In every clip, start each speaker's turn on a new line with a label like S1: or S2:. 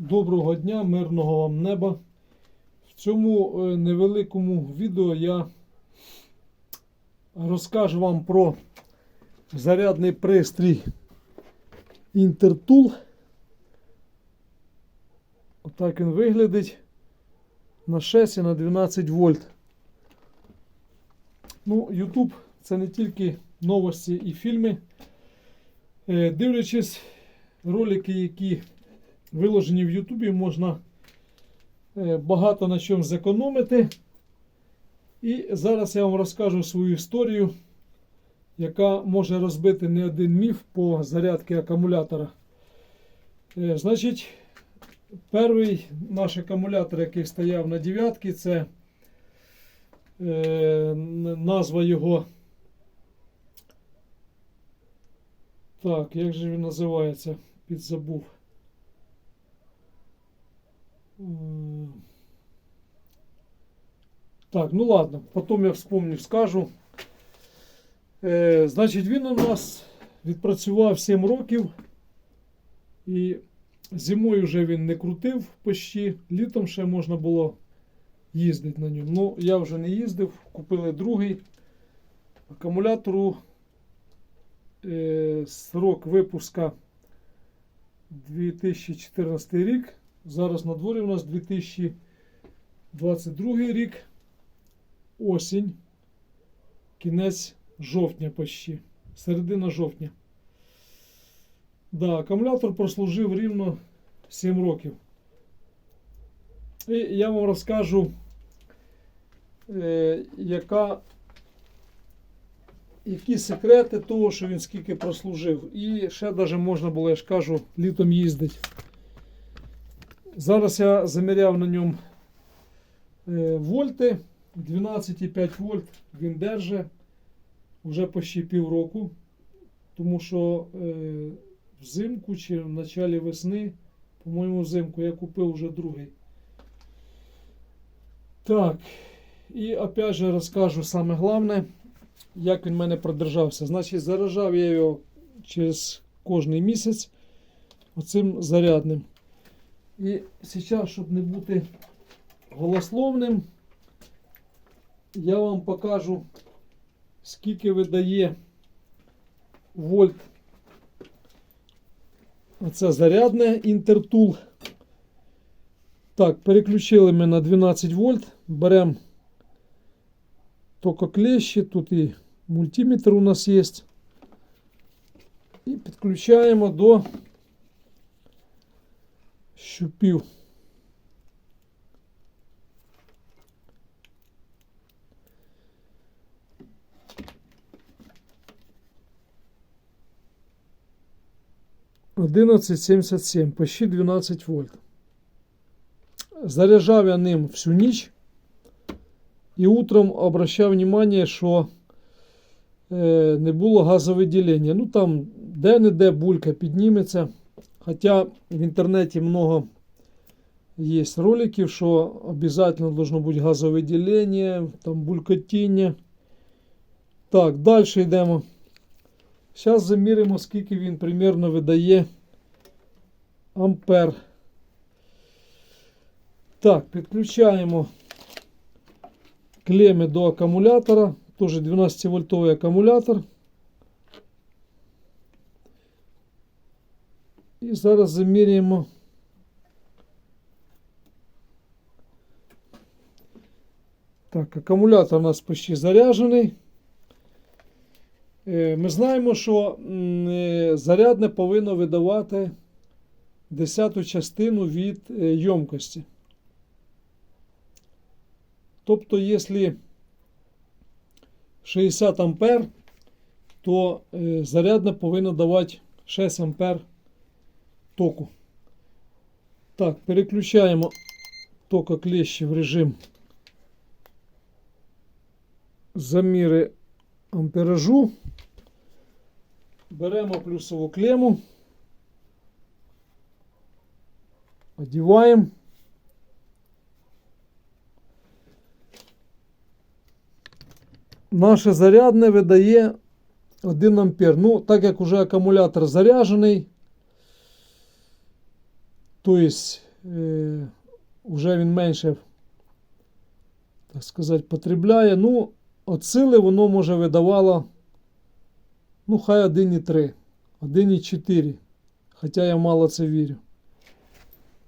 S1: Доброго дня, мирного вам неба. В цьому е, невеликому відео я розкажу вам про зарядний пристрій Intertool. Отак він виглядить на 6 і на 12 вольт. Ну, YouTube це не тільки новості і фільми. Е, Дивлячись ролики, які виложені в Ютубі, можна е, багато на чому зекономити. І зараз я вам розкажу свою історію, яка може розбити не один міф по зарядці акумулятора. Е, Значить, перший наш акумулятор, який стояв на дев'ятці, це е, назва його. Так, як же він називається? Підзабув. Так, ну ладно, потім я вспомню, скажу. Е, значить, він у нас відпрацював 7 років. І зимою вже він не крутив почти. Літом ще можна було їздити на ньому. Ну, я вже не їздив, купили другий. Акумулятору е, срок випуска 2014 рік. Зараз на дворі у нас 2022 рік. Осінь. Кінець жовтня почти. Середина жовтня. Да, акумулятор прослужив рівно 7 років. І я вам розкажу, е, яка, які секрети того, що він скільки прослужив. І ще навіть можна було, я ж кажу, літом їздити. Зараз я заміряв на ньому е, вольти. 12,5 вольт він держить вже почти півроку. Тому що е, взимку чи в началі весни, по-моєму, взимку я купив вже другий. Так. І опять же розкажу саме головне, як він в мене продержався. Значить, заражав я його через кожний місяць оцим зарядним. І зараз, щоб не бути голословним, я вам покажу, скільки видає вольт. Оце зарядне Intertool. Так, переключили ми на 12 вольт. Беремо тококлещі, тут і мультиметр у нас є. І підключаємо до щупів. Одинадцять сімдесят сім, почти 12 вольт. Заряджав я ним всю ніч. І утром обращав внимание, що е, не було газовиділення. Ну там де-не-де булька підніметься. Хоча в інтернеті много є роликів, що обов'язково должно бути газовиділення, там булькотіння. Так, далі йдемо. Зараз заміримо, скільки він примерно видає ампер. Так, підключаємо клеми до акумулятора. Тоже 12 вольтовий акумулятор. І зараз заміряємо. Так, акумулятор у нас почти заряджений. Е, Ми знаємо, що е, зарядне повинно видавати десяту частину від е, ємкості. Тобто, якщо 60 ампер, то е, зарядне повинно давати 6 ампер току. Так, переключаємо тококлещі в режим заміри амперажу. Беремо плюсову клему, одіваємо. Наше зарядне видає 1 ампер. Ну, так як уже акумулятор заряджений, тобто е, вже він менше, так сказати, потребляє. Ну, от сили воно може видавало, ну, хай 1,3, 1,4. Хоча я мало це вірю.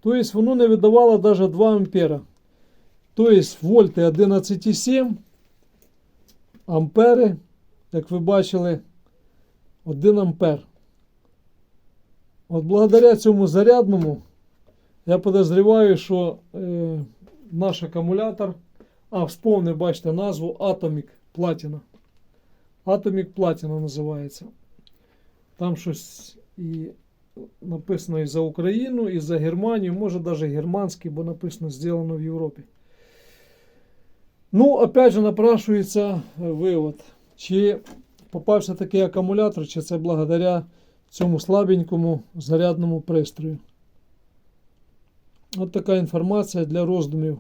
S1: Тобто воно не видавало навіть 2 ампера. Тобто вольти 11,7, ампери, як ви бачили, 1 ампер. От благодаря цьому зарядному я подозріваю, що е, наш акумулятор, а, вспомнив, бачите, назву Atomic Platina. Atomic Platina називається. Там щось і написано і за Україну, і за Германію, може навіть германський, бо написано зроблено в Європі. Ну, опять же, напрашується е, вивод. Чи попався такий акумулятор, чи це благодаря цьому слабенькому зарядному пристрою. От така інформація для роздумів.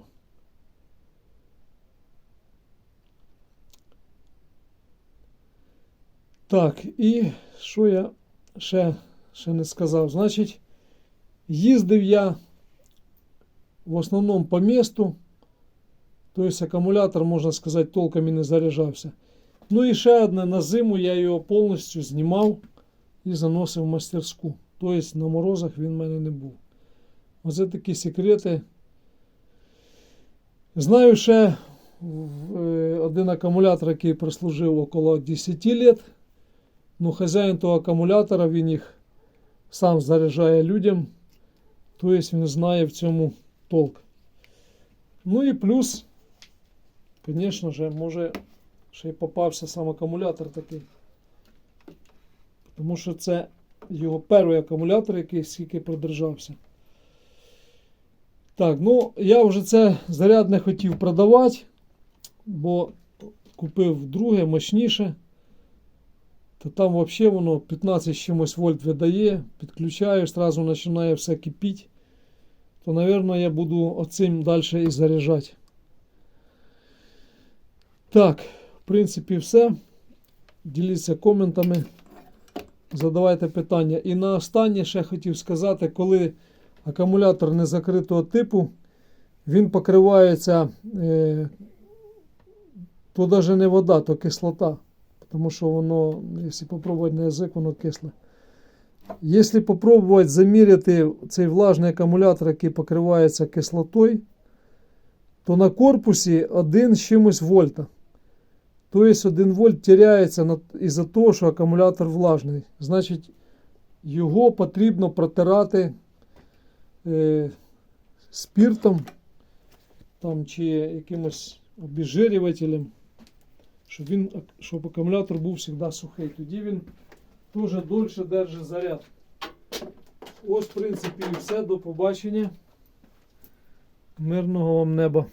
S1: Так, і що я ще, ще не сказав? Значить, їздив я в основному по місту. Тобто акумулятор, можна сказати, толком і не заряджався. Ну і ще одне, на зиму я його повністю знімав і заносив в мастерську. Тобто на морозах він в мене не був. Оце такі секрети. Знаю ще е, один акумулятор, який прослужив около 10 років. Ну, хазяїн того акумулятора, він їх сам заряджає людям. Тобто він знає в цьому толк. Ну і плюс, звісно ж, може ще й попався сам акумулятор такий. Тому що це його перший акумулятор, який скільки продержався. Так, ну я вже це зарядне хотів продавати, бо купив друге, мощніше. То там взагалі воно 15 чимось вольт видає, підключаєш, одразу починає все кипіти. То, мабуть, я буду оцим далі і заряджати. Так, в принципі, все. Діліться коментами, задавайте питання. І на останнє ще хотів сказати, коли акумулятор незакритого типу, він покривається, е, то навіть не вода, то кислота. Тому що воно, якщо попробувати на язик, воно кисле. Якщо попробувати заміряти цей влажний акумулятор, який покривається кислотою, то на корпусі 1 з чимось вольта. Тобто 1 вольт теряється із-за того, що акумулятор влажний. Значить, його потрібно протирати е, спиртом там, чи якимось обіжирювателем, щоб, він, щоб акумулятор був завжди сухий. Тоді він дуже довше держить заряд. Ось, в принципі, і все. До побачення. Мирного вам неба.